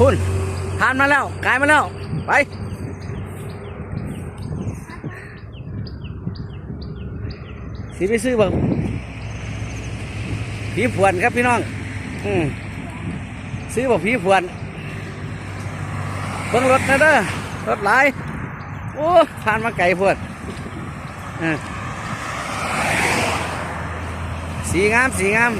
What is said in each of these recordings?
คุณทานมาแล้วกายมาแล้ว ไปสิไปซื้อบ่ผีผวนครับพี่น้อง อืมซื้อบ่ผีผวนเบิ่งรถนะเด้อรถหลายโอ้ผ่านมาไกลพวดอ่สีงามสีงาม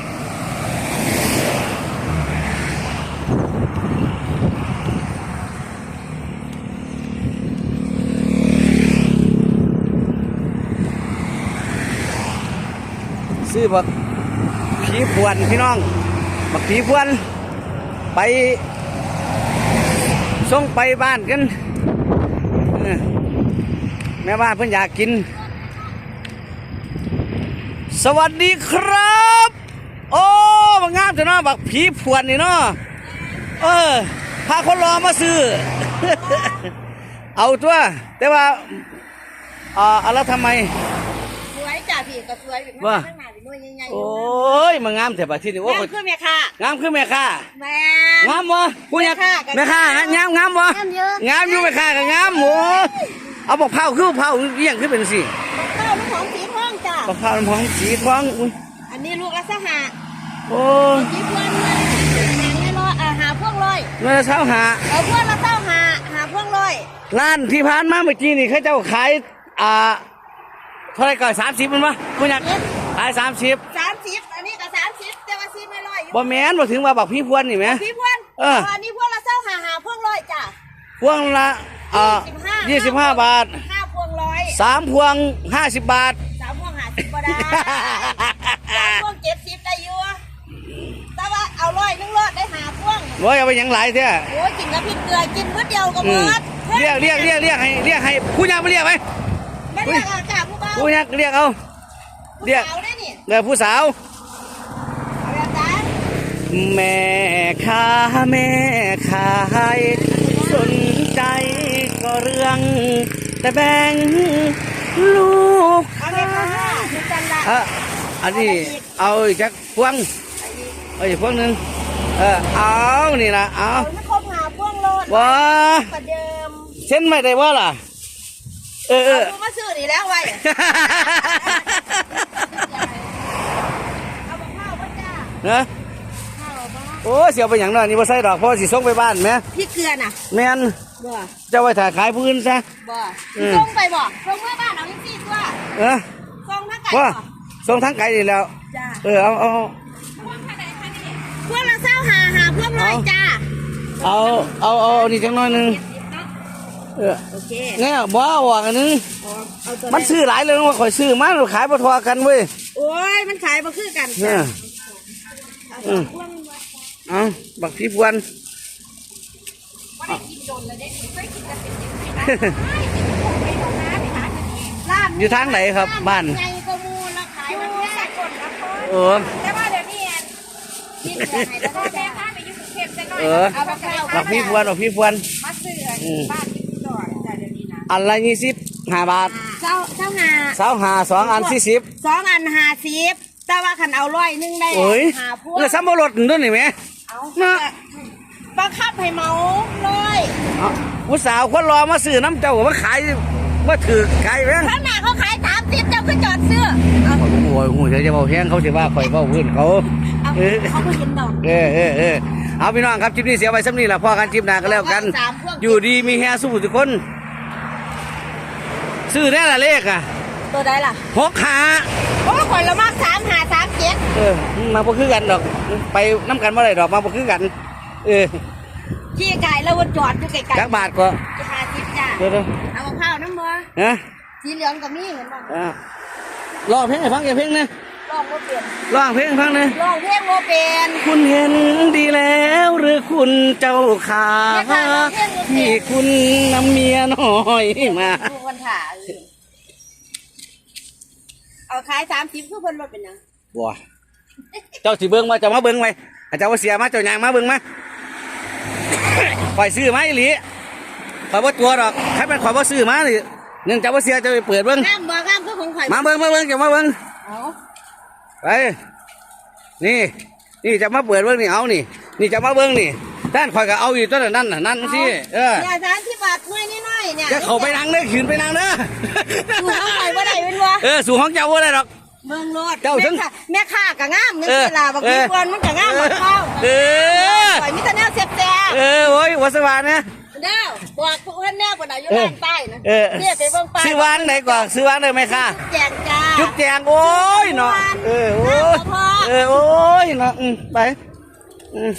ซื้อบักผีพวนพี่น้องบักผีพวน ไปส่งไปบ้านกันแม่บ้านเพิ่นอยากกิน สวัสดีครับ โอ้มางามจังเนาะบักผีพวนนี่เนาะเออพาคนรอมาซื้อ เอาตัว แต่ว่าอ่าเอาแล้วทำไม พี่ก็สวยเป็นว่า ข้างหน้าเป็นหน่วยใหญ่ๆโอ้ยมางามแต่บัดที่นี่โอ้แม่ยคือแม่ค่ะงามคือแม่ค้าแม่ งามวะกูอยากแม่ค้ากันแม่ค้าฮะงามงามวะงามเยอะ งามอยู่แม่ค้าก็งามโอ้เอาบอกเผาคือเผาเยี่ยงคือเป็นสิข้าวลูกหอมสีทองจ้ะบอกเผาน้ำหอมสีทองอุ้ยอันนี้ลูกละสหะโอ้ยสีเพื่อนเลยหางไม่รออ่าหาพวงลอยเมื่อเช้าหา เอาพวงละเต้าหาหาพวงลอยร้านที่ผ่านมาเมื่อกี้นี่เขาเจ้าขายอ่า เท่าไหรก่อนสามสิบมันวะกูอยากขายสามสิบสามสิบอันนี้ก็สามสิบแต่ว่าสีไม่ลอยอยู่บ่แม่นบ่ถึงว่าบักพี่พวนนี่ไหม พี่พวนเออ อันนี้พวงละเต้าหาหาพวงลอยจ้ะ พวงละอ่ายี่สิบห้าบาทห้าพวงร้อยสามพวงห้าสิบบาท สามพวงหาสิบก็ได้สามพวงเจ็ดสิบได้อยู่แต่ว่าเอาร้อยหนึงรอดได้หาพวงร้อยเอาไปหยังหลายเท่าโอ้ยกินกับพริกเกลือกินมื้อเดียวก็อืเบิมดเรียกเรียกเรียกเรียกให้เรียกให้ผู้ยังไม่เรียกไหม ไม่เรียกอาจ้าผู้เบาผู้ยังเรียกเอาเรียกผู้สาวได้นี่เดี๋ยวผู้สาวเอาละจ้าแม่ค้าแม่ขายสนใจก็เรื่อง แต่แบ่งลูกเอาไปข้างหน้าคุณจันละอะอันนี้เอาอีกจักพวงเอาอีกพวงหนึ่งเออเอานี่นะเอาเอาไม่ครบหาพวงโลดว้าประเดิมเส้นไม่ได้ว่าล่ะ เออเอเอาอดูมาซื้อนี่แล้วไว้ เอาบอกข้าวว่าจ้านะข้าวบ้าโอ้เสียวไปอย่างน้อยนี่บ่ใส่ดอกเพราะสิส่งไปบ้านไหมพี่เกลือน่ะแม่นบ่จะไว้ถ่ายขายพื้นซะ บ่อืม ส่งไปบ่ส่งเมื่อบ้านเอาอีกสี่ตัวเออส่งทั้งไก่ว่าบ่ส่งทั้งไก่นี่แล้ว จ้าเออเอาเอาพวงเท่าไหร่คะนี่พวงละเศร้าหาหาพวงร้อยจ้าเอาเอาเอาเอานี่จังน้อยหนึง เออโอเคเนี่ยบ่ว่ากันนึงเอาเอาตัวมันแรกซื้อหลายเลยว่าข่อยซื้อมาขายบ่ทอกันเว้ยโอ้ยมันขายมาคือกันเนี่ยเอาอืมพวงมาเอาบักพี่พวนบ่ได้กินโดนเลยเด้เคยกินกันเป็นยังไงนะไม่กินของไปโรงงานไปหากันเองร้านอยู่ทางไหนครับบ้านไงก็มูลแล้วขายมันแค่คนละคนเออแต่ว่าเดี๋ยวนี้กินเหลือไหนแล้วก็แม่ค้าไปยุ่งเข็มจะหน่อยเออเอาไปเอาบักพี่พวนบักพี่พวนมาซื้ออืมบ้านที่ดอนจ้ะเดี๋ยวนี้นะ อันละยี่สิบห้าบาทเจ้าเจ้าหาสาวหาสองอันสี่สิบสองอันหาสิบแต่ว่าขันเอาร้อยหนึงได้โอ้ยหาพวงแล้วซ้ำบ่รถด้วยนี่ไหม เอานะบังคับให้เมาเลยเอาผู้สาวคนรอมาซื้อน้ำเจ้ามาขายมาถือไก่แพงข้างหน้าเขาขายสามสิบเจ้าก็จอดซื้อเอาโอ้ยโหเดี๋ยวจะบอกแพงเขาสิว่าข่อยเว้าพื้นเขา เอาเออเขาก็เห็นดอก เออเออเออเอาพี่น้องครับคลิปนี้เสียไว้ซ้ำนี่แหละพอกันคลิปหน้าก็แล้วกัน สามพวงอยู่ดีมีแฮสู้ทุกคน ซื้อแน่ละเลขอะตัวใดล่ะหกขาโอ้ข่อยละมากสามหาสามเจ็ดเออมาบ่คือกันดอก ไปน้ำกันบ่ได้ดอกมาบ่คือกัน เออขี้ไก่แล้ววนจอดอยู่ไก่ไก่จักบาทก็จะหาสิบจ้าเดี๋ยวเดี๋ยวเอามะพร้าวน้ำมันฮะสีเหลืองกับมีเห็นป่ะอ่าร้องเพลงให้ฟังอย่าเพลงนะ ลองโมเปลี่ยนร้องเพลงให้ฟังนะลองเพลงโมเป็นคุณเห็นดีแล้วหรือคุณเจ้าขาที่คุณนำเมียน้อยมาดูกันถ่าเออเอาขายสามสิบคือเพิ่นลดเป็นหยังบัวเจ้าสิเบิ้งมาเจ้ามาเบิ้งไหมอาจารย์ว่าเสียมาเจ้ายางมาเบิ้งมาข่อยซื้อมาอีหลีข่อยว่าตัวดอกถ้าเป็นข่อยว่าซื้อมานี่หนึ่งเจ้าว่าเสียเจะไปเปิดเบิ้งงามบ่งามคือของข่อยมาเบิ้งมาเบิ้งเจ้ามาเบิ้งเอา ไปนี่ นี่จะมาเปิดเบิ้งนี่เอานี่ นี่จะมาเบิ้งนี่ด้านคอยก็เอาอีกตัวนั้นน่ะนั่นสิเออเนี่ยสามสิบบาทหน่วยน้อยๆเนี่ยจะเข้าไปนั่งเด้อขืนไปนั่งเด้อถูกเอาไปบ่ได้เป็นวะเออสู่ห้องเจ้าว่าได้หรอกเมืองโลดเจ้าถึงแม่ค้แม่ค้าก็งามนึกเออเวลาบางทีเออกวนมันก็งามหมดเข้าเออปล่อยมิตรแนวเสียบแซ่บเออโอ้ยวัสวานะเด้อบอกพวกเพิ่นแนวกว่าไหนอยู่เออด้านใต้นะเออเนี่ยไปเบิ่งป้ายซื้อวานไหนก่อนซื้อวานได้ไหมคะแจงจ้า จุ๊บแจงโอ้ยเนาะเออโอ้ยเออโอ้ยเนาะอืมไปอืม